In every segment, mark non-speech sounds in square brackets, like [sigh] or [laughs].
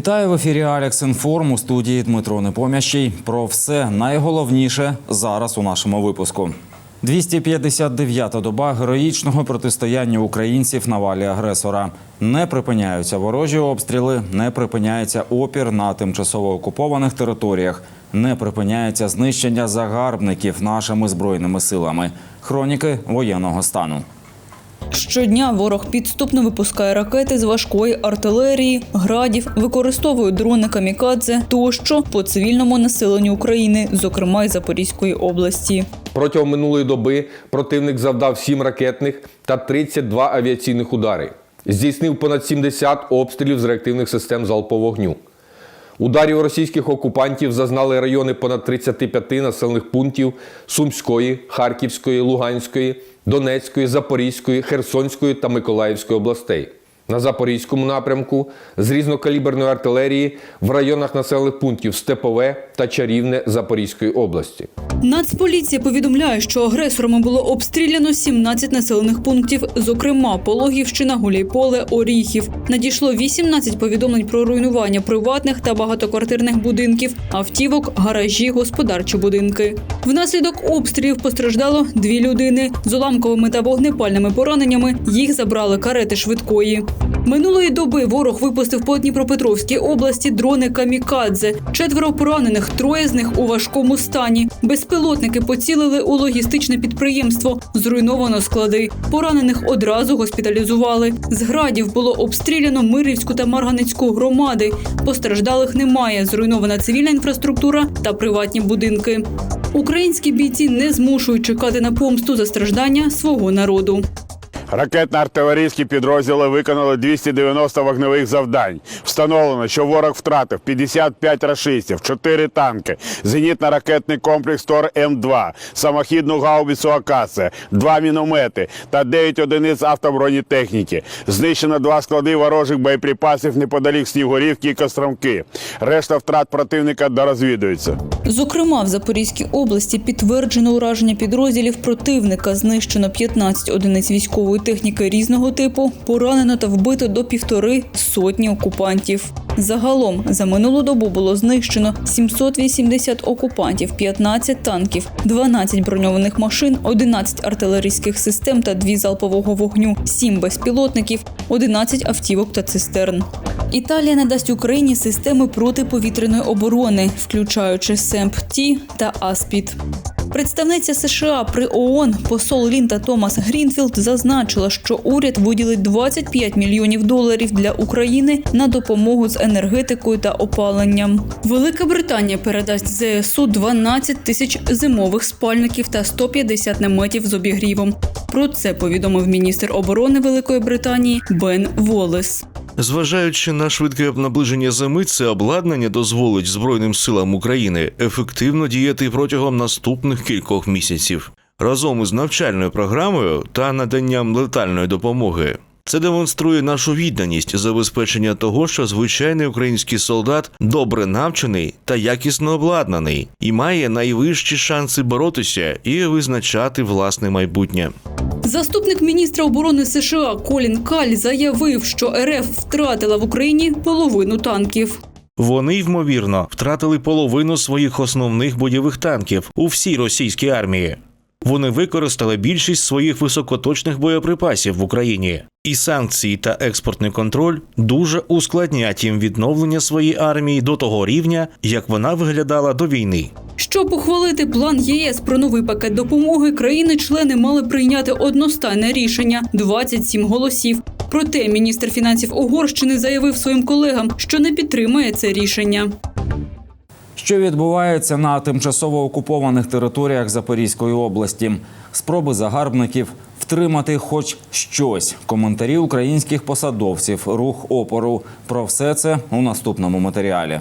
Вітаю в ефірі Алекс Інформ у студії Дмитро Непомящий. Про все найголовніше зараз у нашому випуску. 259-та доба героїчного протистояння українців на валі агресора. Не припиняються ворожі обстріли, не припиняється опір на тимчасово окупованих територіях, не припиняється знищення загарбників нашими збройними силами. Хроніки воєнного стану. Щодня ворог підступно випускає ракети з важкої артилерії, градів, використовує дрони камікадзе тощо по цивільному населенню України, зокрема й Запорізької області. Протягом минулої доби противник завдав 7 ракетних та 32 авіаційних удари. Здійснив понад 70 обстрілів з реактивних систем залпового вогню. Ударів російських окупантів зазнали райони понад 35 населених пунктів Сумської, Харківської, Луганської, Донецької, Запорізької, Херсонської та Миколаївської областей. На Запорізькому напрямку з різнокаліберної артилерії в районах населених пунктів Степове та Чарівне Запорізької області. Нацполіція повідомляє, що агресорами було обстріляно 17 населених пунктів, зокрема Пологівщина, Гуляйполе, Оріхів. Надійшло 18 повідомлень про руйнування приватних та багатоквартирних будинків, автівок, гаражі, господарчі будинки. Внаслідок обстрілів постраждало дві людини з уламковими та вогнепальними пораненнями. Їх забрали карети швидкої. Минулої доби ворог випустив по Дніпропетровській області дрони камікадзе. Четверо поранених, троє з них у важкому стані. Безпілотники поцілили у логістичне підприємство. Зруйновано склади. Поранених одразу госпіталізували. З градів було обстріляно Мирівську та Марганицьку громади. Постраждалих немає. Зруйнована цивільна інфраструктура та приватні будинки. Українські бійці не змушують чекати на помсту за страждання свого народу. Ракетно-артилерійські підрозділи виконали 290 вогневих завдань. Встановлено, що ворог втратив 55 рашистів, 4 танки, зенітно-ракетний комплекс Тор М2, самохідну гаубицю Акація, 2 міномети та 9 одиниць автобронетехніки. Знищено два склади ворожих боєприпасів неподалік Снігурівки і Костромки. Решта втрат противника дорозвідується. Зокрема, в Запорізькій області підтверджено ураження підрозділів противника. Знищено 15 одиниць військової техніки різного типу, поранено та вбито до півтори сотні окупантів. Загалом за минулу добу було знищено 780 окупантів, 15 танків, 12 броньованих машин, 11 артилерійських систем та 2 залпового вогню, 7 безпілотників, 11 автівок та цистерн. Італія надасть Україні системи протиповітряної оборони, включаючи СЕМП-Ті та Аспід. Представниця США при ООН посол Лінта Томас Грінфілд зазначила, що уряд виділить 25 мільйонів доларів для України на допомогу з енергетикою та опаленням. Велика Британія передасть ЗСУ 12 тисяч зимових спальників та 150 наметів з обігрівом. Про це повідомив міністр оборони Великої Британії Бен Волес. Зважаючи на швидке наближення зими, це обладнання дозволить Збройним силам України ефективно діяти протягом наступних кількох місяців разом із навчальною програмою та наданням летальної допомоги. Це демонструє нашу відданість забезпечення того, що звичайний український солдат добре навчений та якісно обладнаний і має найвищі шанси боротися і визначати власне майбутнє. Заступник міністра оборони США Колін Каль заявив, що РФ втратила в Україні половину танків. Вони ймовірно втратили половину своїх основних бойових танків у всій російській армії. Вони використали більшість своїх високоточних боєприпасів в Україні, і санкції та експортний контроль дуже ускладнять їм відновлення своєї армії до того рівня, як вона виглядала до війни. Щоб ухвалити план ЄС про новий пакет допомоги, країни-члени мали прийняти одностайне рішення 27 голосів. Проте міністр фінансів Угорщини заявив своїм колегам, що не підтримує це рішення. Що відбувається на тимчасово окупованих територіях Запорізької області? Спроби загарбників втримати хоч щось. Коментарі українських посадовців, рух опору. Про все це у наступному матеріалі.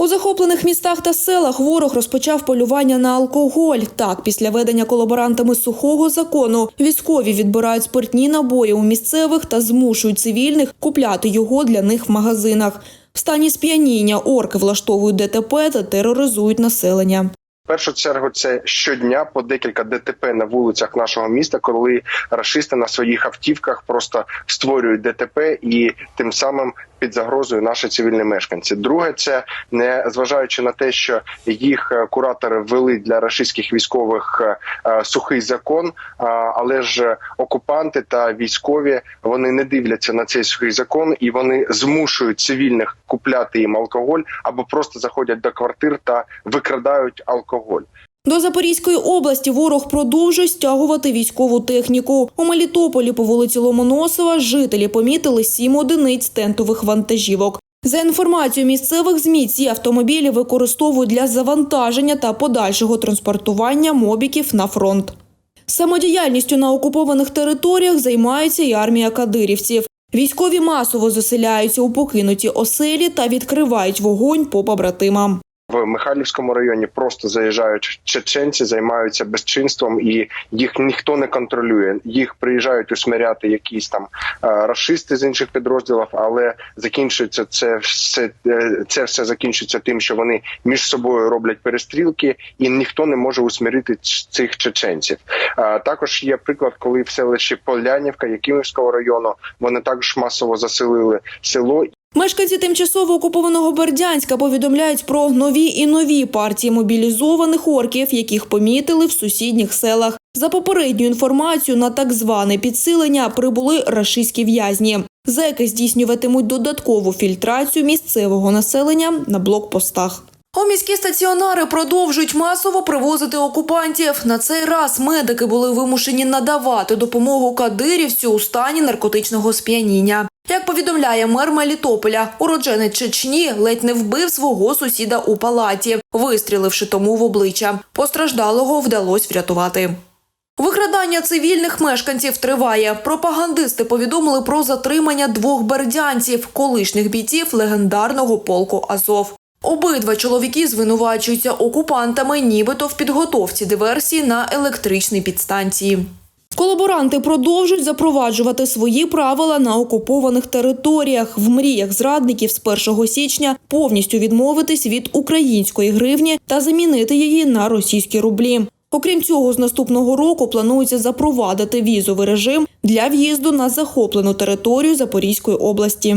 У захоплених містах та селах ворог розпочав полювання на алкоголь. Так, після ведення колаборантами сухого закону військові відбирають спиртні набої у місцевих та змушують цивільних купляти його для них в магазинах. В стані сп'яніння орки влаштовують ДТП та тероризують населення. В першу чергу це щодня по декілька ДТП на вулицях нашого міста, коли рашисти на своїх автівках просто створюють ДТП і тим самим під загрозою наші цивільні мешканці. Друге, це не зважаючи на те, що їх е, куратори ввели для рашистських військових е, е, сухий закон, але ж окупанти та військові вони не дивляться на цей сухий закон і вони змушують цивільних купляти їм алкоголь або просто заходять до квартир та викрадають алкоголь. До Запорізької області ворог продовжує стягувати військову техніку. У Мелітополі по вулиці Ломоносова жителі помітили сім одиниць тентових вантажівок. За інформацією місцевих ЗМІ, ці автомобілі використовують для завантаження та подальшого транспортування мобіків на фронт. Самодіяльністю на окупованих територіях займається і армія кадирівців. Військові масово заселяються у покинуті оселі та відкривають вогонь по побратимам. В Михайлівському районі просто заїжджають чеченці, займаються безчинством, і їх ніхто не контролює. Їх приїжджають усмиряти якісь там е, рашисти з інших підрозділів, але закінчується це все е, це все закінчується тим, що вони між собою роблять перестрілки, і ніхто не може усмирити цих чеченців. Е, Також є приклад, коли в селищі Полянівка Якимівського району вони також масово заселили село Мешканці тимчасово окупованого Бердянська повідомляють про нові і нові партії мобілізованих орків, яких помітили в сусідніх селах. За попередньою інформацією, на так зване підсилення прибули рашистські в'язні. Зеки здійснюватимуть додаткову фільтрацію місцевого населення на блокпостах. У міські стаціонари продовжують масово привозити окупантів. На цей раз медики були вимушені надавати допомогу кадирівцю у стані наркотичного сп'яніння. Як повідомляє мер Мелітополя, уродженець Чечні ледь не вбив свого сусіда у палаті, вистріливши тому в обличчя. Постраждалого вдалося врятувати. Викрадання цивільних мешканців триває. Пропагандисти повідомили про затримання двох бердянців, колишніх бійців легендарного полку Азов. Обидва чоловіки звинувачуються окупантами, нібито в підготовці диверсії на електричній підстанції. Колаборанти продовжують запроваджувати свої правила на окупованих територіях. В мріях зрадників з 1 січня повністю відмовитись від української гривні та замінити її на російські рублі. Окрім цього, з наступного року планується запровадити візовий режим для в'їзду на захоплену територію Запорізької області.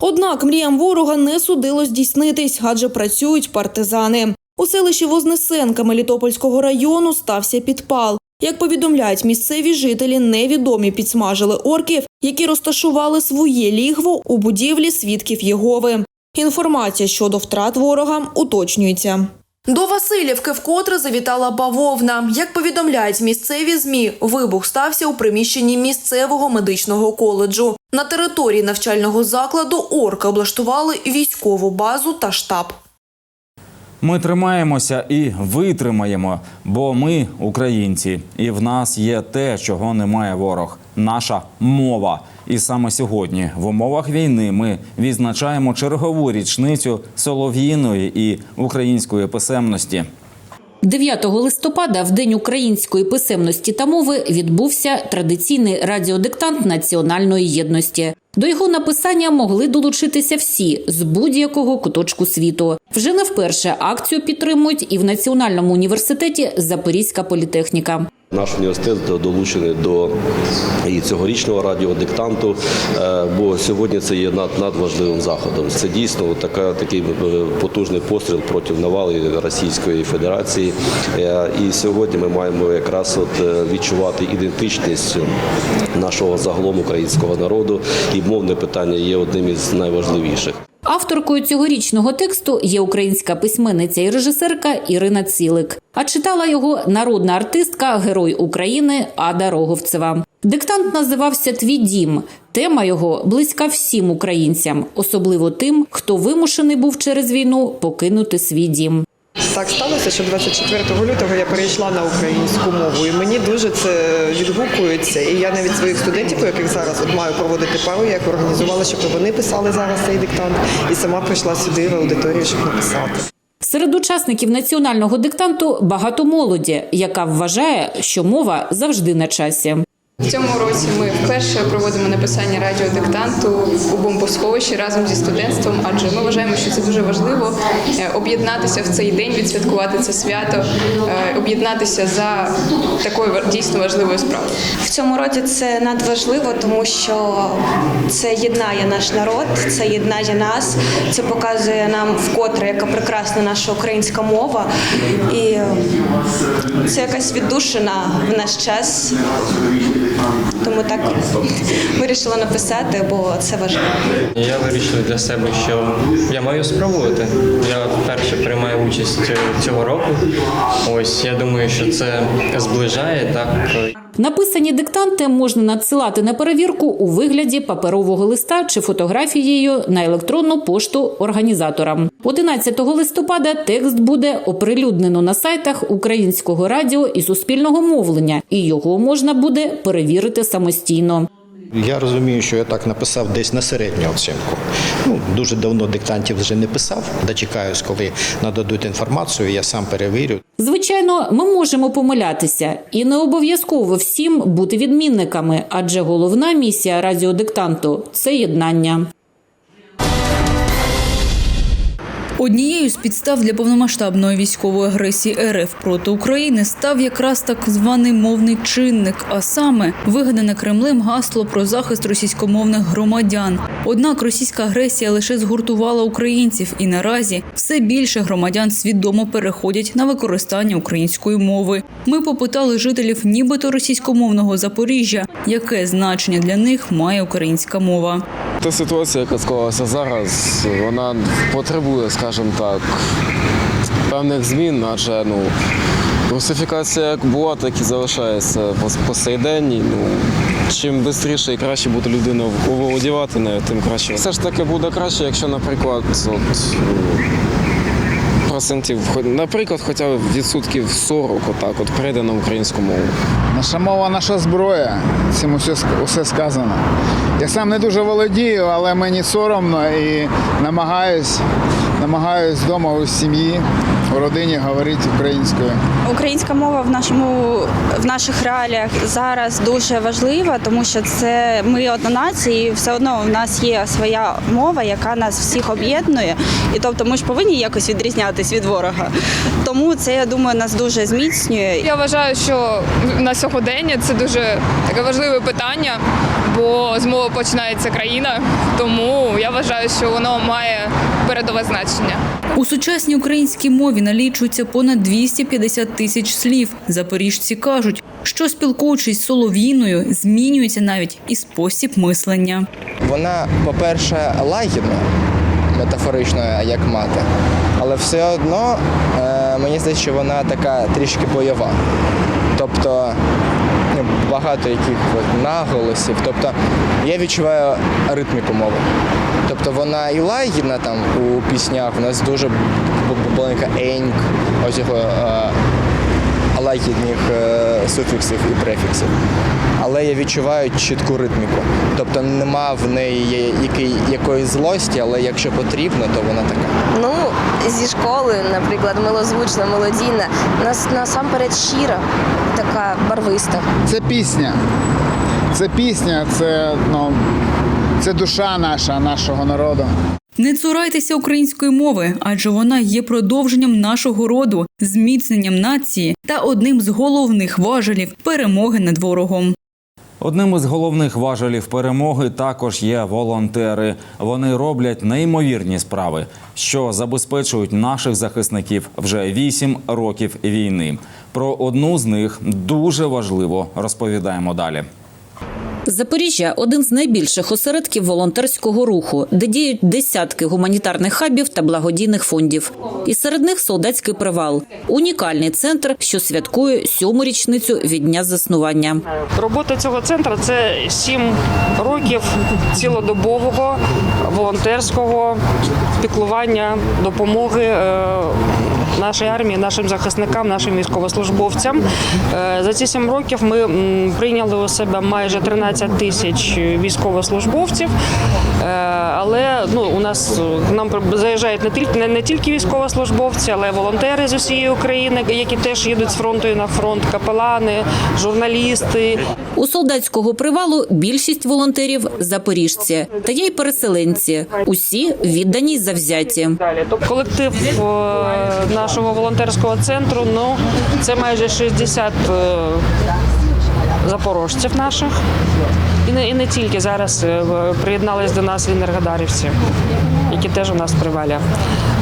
Однак мріям ворога не судило здійснитись, адже працюють партизани. У селищі Вознесенка Мелітопольського району стався підпал. Як повідомляють місцеві жителі, невідомі підсмажили орків, які розташували своє лігво у будівлі свідків Єгови. Інформація щодо втрат ворога уточнюється. До Васильівки вкотре завітала бавовна. Як повідомляють місцеві змі, вибух стався у приміщенні місцевого медичного коледжу. На території навчального закладу орки облаштували військову базу та штаб. Ми тримаємося і витримаємо, бо ми українці, і в нас є те, чого немає ворог наша мова. І саме сьогодні, в умовах війни, ми відзначаємо чергову річницю солов'їної і української писемності. 9 листопада, в День української писемності та мови, відбувся традиційний радіодиктант національної єдності. До його написання могли долучитися всі з будь-якого куточку світу. Вже не вперше акцію підтримують і в Національному університеті Запорізька політехніка. Наш університет долучений до і цьогорічного радіодиктанту, е, бо сьогодні це є над, надважливим заходом. Це дійсно така, такий е, потужний постріл проти навали Російської Федерації. Е, І сьогодні ми маємо якраз от відчувати ідентичність нашого загалом українського народу, і мовне питання є одним із найважливіших. Авторкою цьогорічного тексту є українська письменниця і режисерка Ірина Цілик. А читала його народна артистка, герой України Ада Роговцева. Диктант називався Твій дім. Тема його близька всім українцям, особливо тим, хто вимушений був через війну покинути свій дім. Так сталося, що 24 лютого я перейшла на українську мову, і мені дуже це відгукується. І я навіть своїх студентів, у яких зараз от маю проводити пару, я їх організувала, щоб вони писали зараз цей диктант, і сама прийшла сюди в аудиторію, щоб написати. Серед учасників національного диктанту багато молоді, яка вважає, що мова завжди на часі. В цьому році ми вперше проводимо написання радіодиктанту у бомбосховищі разом зі студентством, адже ми вважаємо, що це дуже важливо е, об'єднатися в цей день, відсвяткувати це свято, е, об'єднатися за такою дійсно важливою справою. В цьому році це надважливо, тому що це єднає наш народ, це єднає нас, це показує нам вкотре, яка прекрасна наша українська мова. І е, це якась віддушина в наш час. Тому так вирішила написати, бо це важливо. Я вирішив для себе, що я маю спробувати. Я вперше приймаю участь е, цього року. Ось я думаю, що це зближає так. Написані диктанти можна надсилати на перевірку у вигляді паперового листа чи фотографією на електронну пошту організаторам. 11 листопада текст буде оприлюднено на сайтах Українського радіо і Суспільного мовлення, і його можна буде перевірити самостійно. Я розумію, що я так написав десь на середню оцінку. Ну, дуже давно диктантів вже не писав. Дочекаюсь, коли нададуть інформацію, я сам перевірю. Звичайно, ми можемо помилятися, і не обов'язково всім бути відмінниками, адже головна місія радіодиктанту це єднання. Однією з підстав для повномасштабної військової агресії РФ проти України став якраз так званий мовний чинник, а саме вигадане Кремлем гасло про захист російськомовних громадян. Однак російська агресія лише згуртувала українців, і наразі все більше громадян свідомо переходять на використання української мови. Ми попитали жителів нібито російськомовного Запоріжжя, яке значення для них має українська мова. Та ситуація, яка склалася зараз, вона потребує, скажімо так, певних змін, адже ну, русифікація як була, так і залишається по, сей день. І, Ну, чим швидше і краще буде людина оволодівати нею, тим краще. Все ж таки буде краще, якщо, наприклад, от, процентів, наприклад, хоча б відсотків 40 отак, от перейде на українську мову. Наша мова наша зброя. Цим усе, усе сказано. Я сам не дуже володію, але мені соромно і намагаюсь, намагаюсь вдома у сім'ї, у родині говорити українською. Українська мова в нашому в наших реаліях зараз дуже важлива, тому що це ми одна нація, і все одно в нас є своя мова, яка нас всіх об'єднує. І тобто ми ж повинні якось відрізнятись від ворога. Тому це я думаю нас дуже зміцнює. Я вважаю, що на сьогодення це дуже таке важливе питання, бо з мови починається країна, тому я вважаю, що воно має передове значення. У сучасній українській мові налічується понад 250 тисяч слів. Запоріжці кажуть, що спілкуючись з солов'їною, змінюється навіть і спосіб мислення. Вона, по-перше, лагідна, метафорично, як мати, але все одно е, мені здається, що вона така трішки бойова. Тобто багато яких наголосів. Тобто я відчуваю ритміку мови. Тобто вона і лагідна там у піснях, у нас дуже маленька еньк, ось його лагідних е, суфіксів і префіксів. Але я відчуваю чітку ритміку. Тобто нема в неї якої, якоїсь злості, але якщо потрібно, то вона така. Ну зі школи, наприклад, милозвучна, мелодійна, нас насамперед щира, така барвиста. Це пісня. Це пісня, це, ну, це душа наша, нашого народу. Не цурайтеся української мови, адже вона є продовженням нашого роду, зміцненням нації та одним з головних важелів перемоги над ворогом. Одним із головних важелів перемоги також є волонтери. Вони роблять неймовірні справи, що забезпечують наших захисників вже 8 років війни. Про одну з них дуже важливо розповідаємо далі. Запоріжжя один з найбільших осередків волонтерського руху, де діють десятки гуманітарних хабів та благодійних фондів. І серед них солдатський привал унікальний центр, що святкує сьому річницю від дня заснування. Робота цього центру це сім років цілодобового волонтерського піклування, допомоги е, нашій армії, нашим захисникам, нашим військовослужбовцям. Е, За ці сім років ми прийняли у себе майже 13 тисяч військовослужбовців. Е, Але ну у нас е, нам заїжджають не тільки не, не тільки військовослужбовці, але й волонтери з усієї України, які теж їдуть з фронту і на фронт, капелани, журналісти. У солдатського привалу більшість волонтерів запоріжці, та є й переселенці. Усі віддані завзяті. Колектив е, нашого волонтерського центру. Ну це майже 60 е, запорожців наших. І не, і не тільки зараз е, приєднались до нас енергодарівці, які теж у нас в привалі.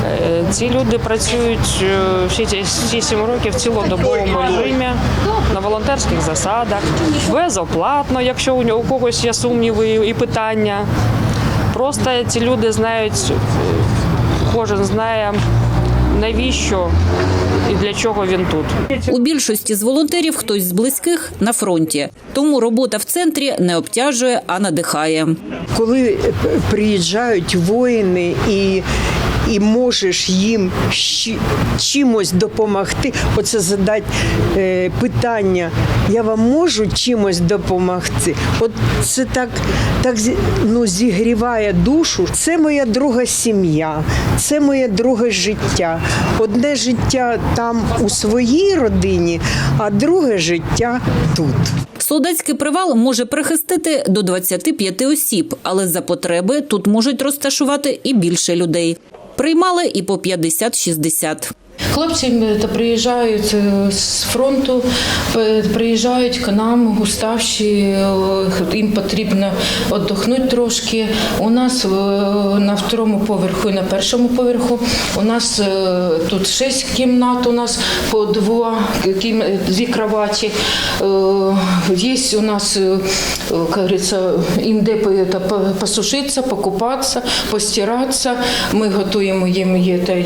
Е, Ці люди працюють всі ці всі сім років цілодобовому режимі на волонтерських засадах, безоплатно, якщо у когось є сумніви і питання. Просто ці люди знають, кожен знає, навіщо і для чого він тут. У більшості з волонтерів хтось з близьких на фронті, тому робота в центрі не обтяжує, а надихає. коли приїжджають воїни і, і можеш їм чимось допомогти, оце задати е, питання, я вам можу чимось допомогти. От це так, так ну, зігріває душу. Це моя друга сім'я, це моє друге життя. Одне життя там у своїй родині, а друге життя тут. Солдатський привал може прихистити до 25 осіб, але за потреби тут можуть розташувати і більше людей. Приймали і по 50-60. Хлопці приїжджають е, з фронту, е, приїжджають к нам, уставші, е, їм потрібно віддохнути трошки. У нас на второму поверху і на першому поверху у нас тут шість кімнат, у нас по два, дві кроваті. Є у нас, як їм де посушитися, покупатися, постиратися. Ми готуємо їм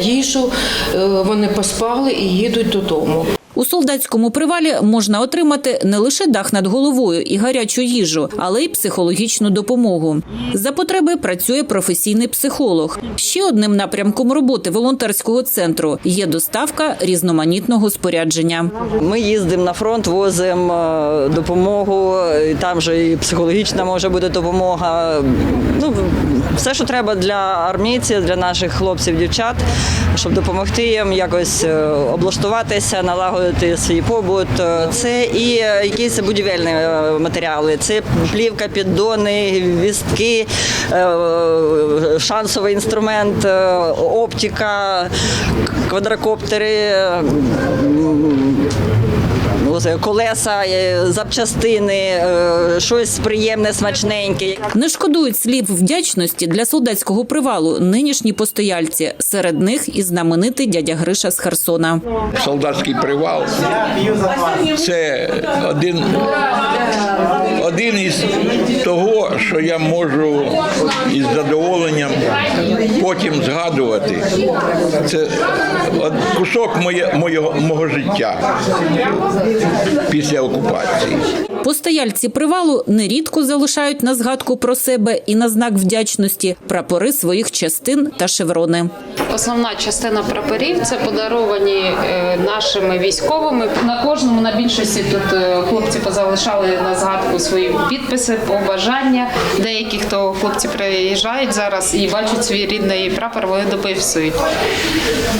їжу. Е, Вони поспали і їдуть додому. У солдатському привалі можна отримати не лише дах над головою і гарячу їжу, але й психологічну допомогу. За потреби працює професійний психолог. Ще одним напрямком роботи волонтерського центру є доставка різноманітного спорядження. Ми їздимо на фронт, возимо е, допомогу. Там же і психологічна може бути допомога. Ну все, що треба для армійців, для наших хлопців, дівчат, щоб допомогти їм якось е, облаштуватися, налагодити свій побут. Е, Це і е, якісь будівельні е, матеріали, це плівка, піддони, вістки, шансовий інструмент, оптика, квадрокоптери. Колеса, е, запчастини, е, щось приємне, смачненьке. Не шкодують слів вдячності для солдатського привалу нинішні постояльці. Серед них і знаменитий дядя Гриша з Херсона. Солдатський привал це один, один із того, що я можу із задоволенням потім згадувати. Це кусок моє, моєго, мого життя після окупації. Постояльці привалу нерідко залишають на згадку про себе і на знак вдячності прапори своїх частин та шеврони. Основна частина прапорів це подаровані е, нашими військовими. На кожному на більшості тут е, хлопці позалишали на згадку свої підписи, побажання. Деякі хто хлопці приїжджають зараз і бачать свій рідний прапор, вони дописують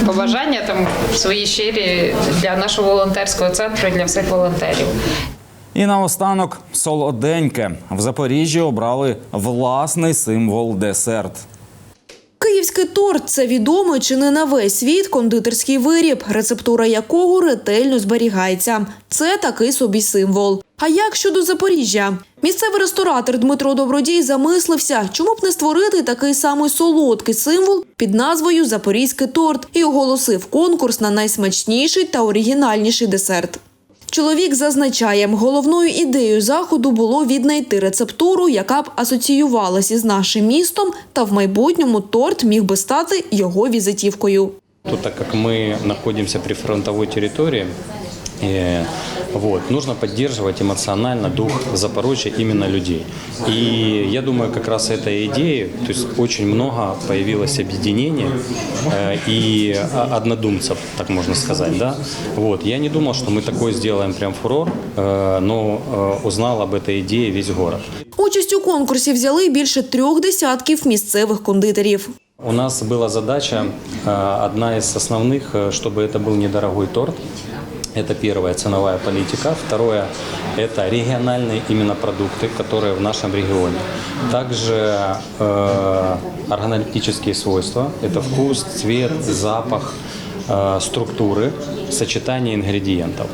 побажання там свої щирі для нашого волонтерського центру і для всіх волонтерів. І наостанок солоденьке. В Запоріжжі обрали власний символ десерт. Київський торт це відомий чи не на весь світ кондитерський виріб, рецептура якого ретельно зберігається. Це такий собі символ. А як щодо Запоріжжя? Місцевий ресторатор Дмитро Добродій замислився, чому б не створити такий самий солодкий символ під назвою Запорізький торт і оголосив конкурс на найсмачніший та оригінальніший десерт. Чоловік зазначає, головною ідеєю заходу було віднайти рецептуру, яка б асоціювалася з нашим містом, та в майбутньому торт міг би стати його візитівкою. То, так як ми знаходимося при фронтовій территории, Э, Вот. Нужно поддерживать эмоционально дух Запорожья именно людей. И я думаю, как раз этой идеи, то есть очень много появилось объединений э, и а, однодумцев, так можно сказать. Да? Вот. Я не думал, что мы такое сделаем прям фурор, э, но э, узнал об этой идее весь город. Участь у конкурсі взяли більше трьох десятків місцевих кондитерів. У нас была задача, э, одна из основных, э, чтобы это был недорогой торт. Это первая ценовая политика. Второе – это региональные именно продукты, которые в нашем регионе. Также э, органолептические свойства – это вкус, цвет, запах, э, структуры, сочетание ингредиентов.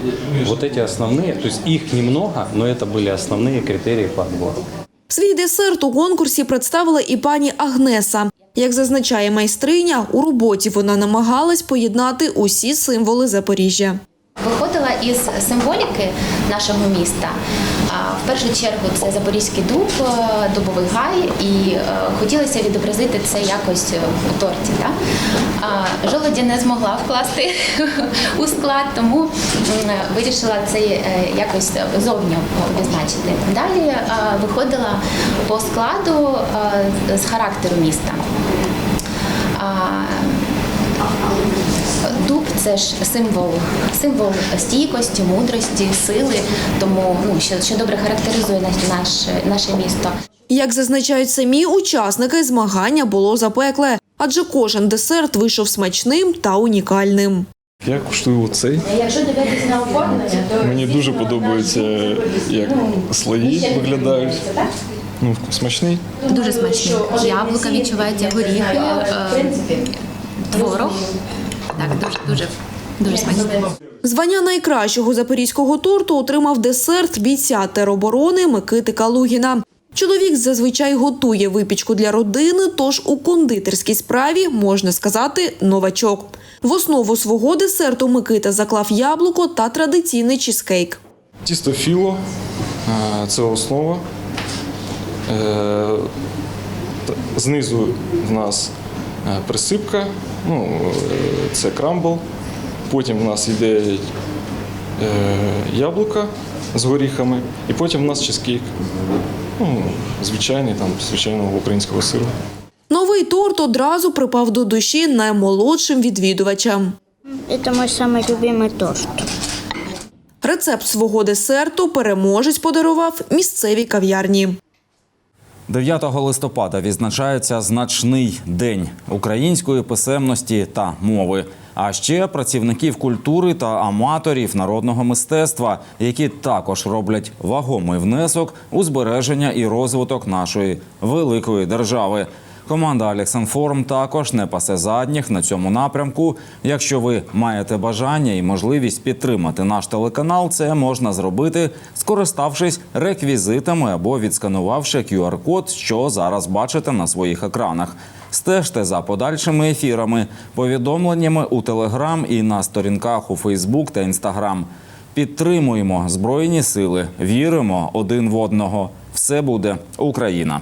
Вот эти основные, то есть их немного, но это были основные критерии по отбору. Свій десерт у конкурсі представила і пані Агнеса. Як зазначає майстриня, у роботі вона намагалась поєднати усі символи Запоріжжя. Виходила із символіки нашого міста. В першу чергу це Запорізький дуб, е, дубовий гай, і е, хотілося відобразити це якось е, у торті. Так? Жолоді не змогла вкласти [laughs] у склад, тому вирішила це якось зовні відзначити. Далі виходила по складу з характеру міста. Це ж символ, символ стійкості, мудрості, сили, тому ну що, що добре характеризує наш, наш наше місто. Як зазначають самі учасники, змагання було запекле, адже кожен десерт вийшов смачним та унікальним. Я куштую цей. Якщо дивитися на оформлення, то Мені дуже подобається, як слої виглядають. Ну, смачний. дуже смачні. Яблука відчувається, горіхи, е, творог. Так, дуже дуже дуже смачно. Звання найкращого запорізького торту отримав десерт бійця тероборони Микити Калугіна. Чоловік зазвичай готує випічку для родини, тож у кондитерській справі можна сказати новачок. В основу свого десерту Микита заклав яблуко та традиційний чізкейк. Тісто філо е, це основа. Е, Знизу в нас присипка, ну, е, це крамбл. Потім в нас йде е, яблука з горіхами, і потім в нас чизкейк. Ну, звичайний, там, звичайного українського сиру. Новий торт одразу припав до душі наймолодшим відвідувачам. Это мой самый любимый торт. Рецепт свого десерту переможець подарував місцевій кав'ярні. 9 листопада відзначається значний день української писемності та мови. А ще працівників культури та аматорів народного мистецтва, які також роблять вагомий внесок у збереження і розвиток нашої великої держави. Команда Олексанформ також не пасе задніх на цьому напрямку. Якщо ви маєте бажання і можливість підтримати наш телеканал, це можна зробити, скориставшись реквізитами або відсканувавши QR-код, що зараз бачите на своїх екранах. Стежте за подальшими ефірами, повідомленнями у Телеграм і на сторінках у Фейсбук та Інстаграм. Підтримуємо збройні сили, віримо один в одного. Все буде Україна.